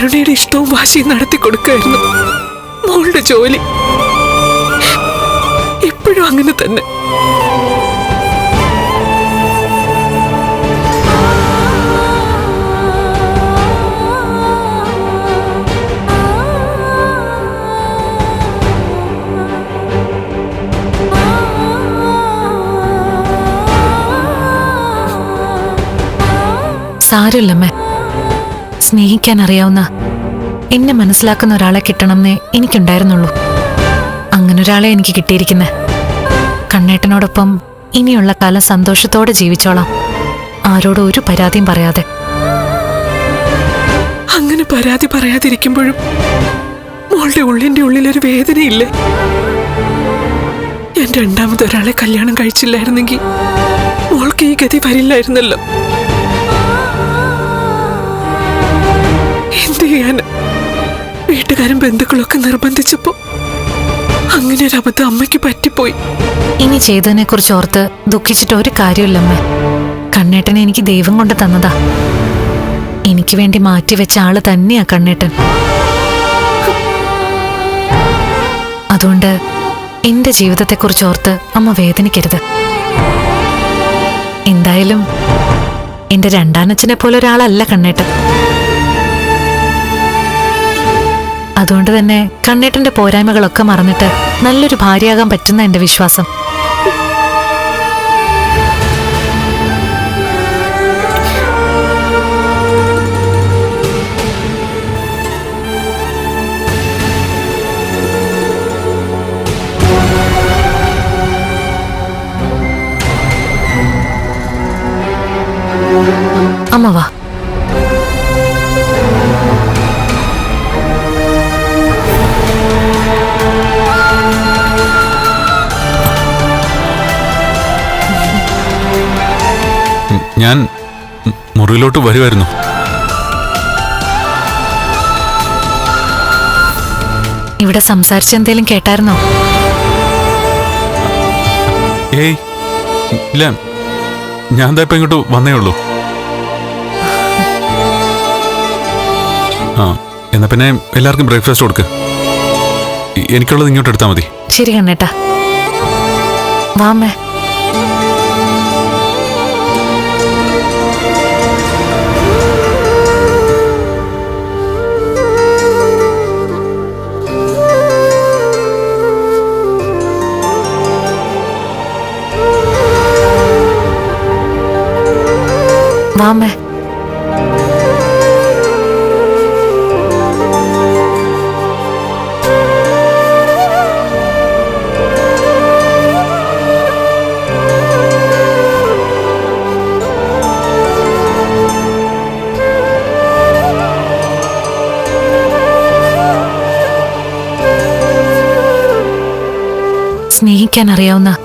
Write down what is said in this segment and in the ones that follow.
കരുണയുടെ ഇഷ്ടവും വാശിയും നടത്തി കൊടുക്കായിരുന്നു മോളുടെ ജോലി. ഇപ്പോഴും അങ്ങനെ തന്നെ. സാരമില്ലമ്മേ. സ്നേഹിക്കാൻ അറിയാവുന്ന എന്നെ മനസ്സിലാക്കുന്ന ഒരാളെ കിട്ടണമെന്നേ എനിക്കുണ്ടായിരുന്നുള്ളൂ. അങ്ങനെ ഒരാളെ എനിക്ക് കിട്ടിയിരിക്കുന്നത് കണ്ണേട്ടനോടൊപ്പം ഇനിയുള്ള കാലം സന്തോഷത്തോടെ ജീവിച്ചോളാം. ആരോടും ഒരു പരാതിയും പറയാതെ. അങ്ങനെ പരാതി പറയാതിരിക്കുമ്പോഴും മോളുടെ ഉള്ളിന്റെ ഉള്ളിലൊരു വേദനയില്ലേ? ഞാൻ രണ്ടാമതൊരാളെ കല്യാണം കഴിച്ചില്ലായിരുന്നെങ്കിൽ മോൾക്ക് ഈ ഗതി വരില്ലായിരുന്നല്ലോ. എന്ത് ചെയ്യാൻ? വീട്ടുകാരും ബന്ധുക്കളൊക്കെ നിർബന്ധിച്ചപ്പോ അങ്ങനെ ഒരു അബദ്ധം അമ്മയ്ക്ക് പറ്റിപ്പോയി. ഇനി ചെയ്തതിനെ കുറിച്ച് ഓർത്ത് ദുഃഖിച്ചിട്ട് ഒരു കാര്യമില്ല അമ്മ കണ്ണേട്ടനെ എനിക്ക് ദൈവം കൊണ്ട് തന്നതാ. എനിക്ക് വേണ്ടി മാറ്റിവെച്ച ആൾ തന്നെയാ കണ്ണേട്ടൻ. അതുകൊണ്ട് എന്റെ ജീവിതത്തെ കുറിച്ച് ഓർത്ത് അമ്മ വേദനിക്കരുത്. എന്തായാലും എന്റെ രണ്ടാനച്ഛനെ പോലെ ഒരാളല്ല കണ്ണേട്ടൻ. അതുകൊണ്ട് തന്നെ കണ്ണേട്ടന്റെ പോരായ്മകളൊക്കെ മറന്നിട്ട് നല്ലൊരു ഭാര്യയാകാൻ പറ്റുന്ന എന്റെ വിശ്വാസം. അമ്മ വാ. ഞാൻ മുറിയിലോട്ട് വരുമായിരുന്നു ഇവിടെ സംസാരിച്ച എന്തേലും കേട്ടായിരുന്നോ? ഏയ് ഇല്ല. ഞാൻ ദാ ഇപ്പൊ ഇങ്ങോട്ട് വന്നേ ഉള്ളൂ. ആ എന്നാ പിന്നെ എല്ലാവർക്കും ബ്രേക്ക്ഫാസ്റ്റ് കൊടുക്ക്. എനിക്കുള്ളത് ഇങ്ങോട്ട് എടുത്താൽ മതി. ശരി കണ്ണേട്ടാ. വാമ്മേ വാമ്മേ സ്നേഹിക്കാൻ അറിയാവുന്ന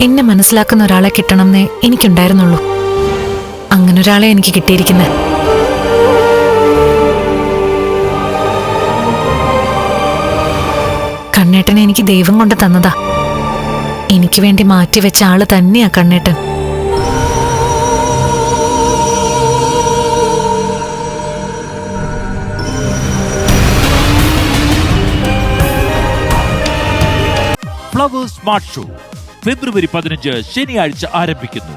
എന്നെ മനസ്സിലാക്കുന്ന ഒരാളെ കിട്ടണം കിട്ടണമെന്നേ എനിക്കുണ്ടായിരുന്നുള്ളൂ. അങ്ങനെ ഒരാളെ എനിക്ക് കിട്ടിയിരിക്കുന്നത് കണ്ണേട്ടനെ എനിക്ക് ദൈവം കൊണ്ട് തന്നതാ. എനിക്ക് വേണ്ടി മാറ്റിവെച്ച ആൾ തന്നെയാ കണ്ണേട്ടൻ. ഫ്ലവേഴ്സ് സ്മാർട്ട് ഷോ ഫെബ്രുവരി പതിനഞ്ച് ശനിയാഴ്ച ആരംഭിക്കുന്നു.